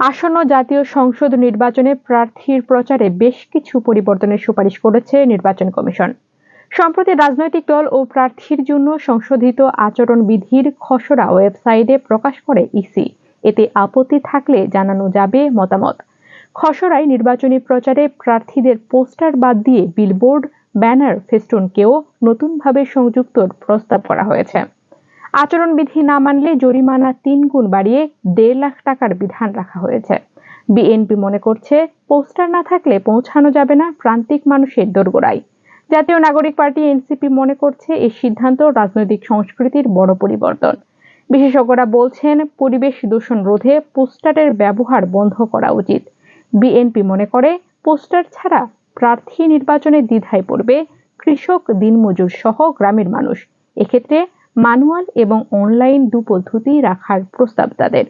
আসন্ন জাতীয় সংসদ নির্বাচনে প্রার্থীর প্রচারে বেশ কিছু পরিবর্তনের সুপারিশ করেছে নির্বাচন কমিশন। সম্প্রতি রাজনৈতিক দল ও প্রার্থীর জন্য সংশোধিত আচরণবিধির খসড়া ওয়েবসাইটে প্রকাশ করে ইসি। এতে আপত্তি থাকলে জানানো যাবে মতামত। খসড়ায় নির্বাচনী প্রচারে প্রার্থীদের পোস্টার বাদ দিয়ে বিলবোর্ড, ব্যানার, ফেস্টুনকেও নতুনভাবে সংযুক্তর প্রস্তাব করা হয়েছে। আচরণবিধি না মানলে জরিমানা তিন গুণ বাড়িয়ে দেড় লাখ টাকার বিধান রাখা হয়েছে। বিএনপি মনে করছে, পোস্টার না থাকলে পৌঁছানো যাবে না প্রান্তিক মানুষের দোরগোড়ায়। জাতীয় নাগরিক পার্টি এনসিপি মনে করছে, এই সিদ্ধান্ত রাজনৈতিক সংস্কৃতির বড় পরিবর্তন। বিশেষজ্ঞরা বলছেন, পরিবেশ দূষণ রোধে পোস্টারের ব্যবহার বন্ধ করা উচিত। বিএনপি মনে করে, পোস্টার ছাড়া প্রার্থী নির্বাচনে দ্বিধায় পড়বে কৃষক, দিনমজুর সহ গ্রামের মানুষ। এক্ষেত্রে ম্যানুয়াল এবং অনলাইন দু পদ্ধতি রাখার প্রস্তাব তাদের।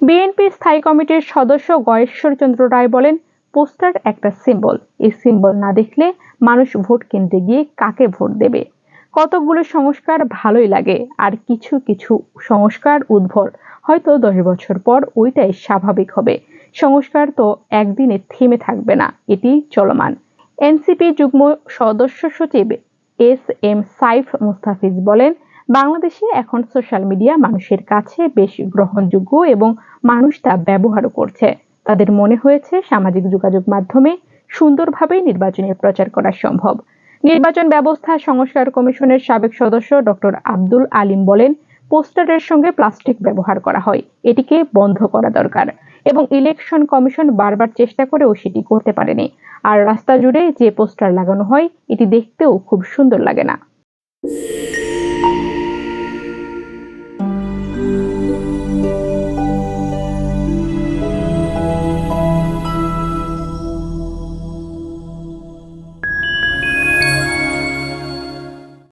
বিএনপি স্থায়ী কমিটির সদস্য গয়েশ্বর চন্দ্র রায় বলেন, পোস্টার একটা সিম্বল এই সিম্বল না দেখলে মানুষ ভোট কেন্দ্রে গিয়ে কাকে ভোট দেবে? কতগুলো সংস্কার ভালোই লাগে, আর কিছু কিছু সংস্কার উদ্ভর। হয়তো দশ বছর পর ওইটাই স্বাভাবিক হবে। সংস্কার তো একদিনে থেমে থাকবে না, এটি চলমান। এনসিপি যুগ্ম সদস্য সচিব এস এম সাইফ মুস্তাফিজ বলেন বাংলাদেশে এখন সোশ্যাল মিডিয়া মানুষের কাছে বেশ গ্রহণযোগ্য এবং মানুষ তা ব্যবহারও করছে। তাদের মনে হয়েছে সামাজিক যোগাযোগ মাধ্যমে সুন্দরভাবে নির্বাচনের প্রচার করা সম্ভব। নির্বাচন ব্যবস্থা সংস্কার কমিশনের সাবেক সদস্য ডক্টর আব্দুল আলিম বলেন, পোস্টারের সঙ্গে প্লাস্টিক ব্যবহার করা হয়, এটিকে বন্ধ করা দরকার এবং ইলেকশন কমিশন বারবার চেষ্টা করেও সেটি করতে পারেনি। আর রাস্তা জুড়ে যে পোস্টার লাগানো হয়, এটি দেখতেও খুব সুন্দর লাগে না।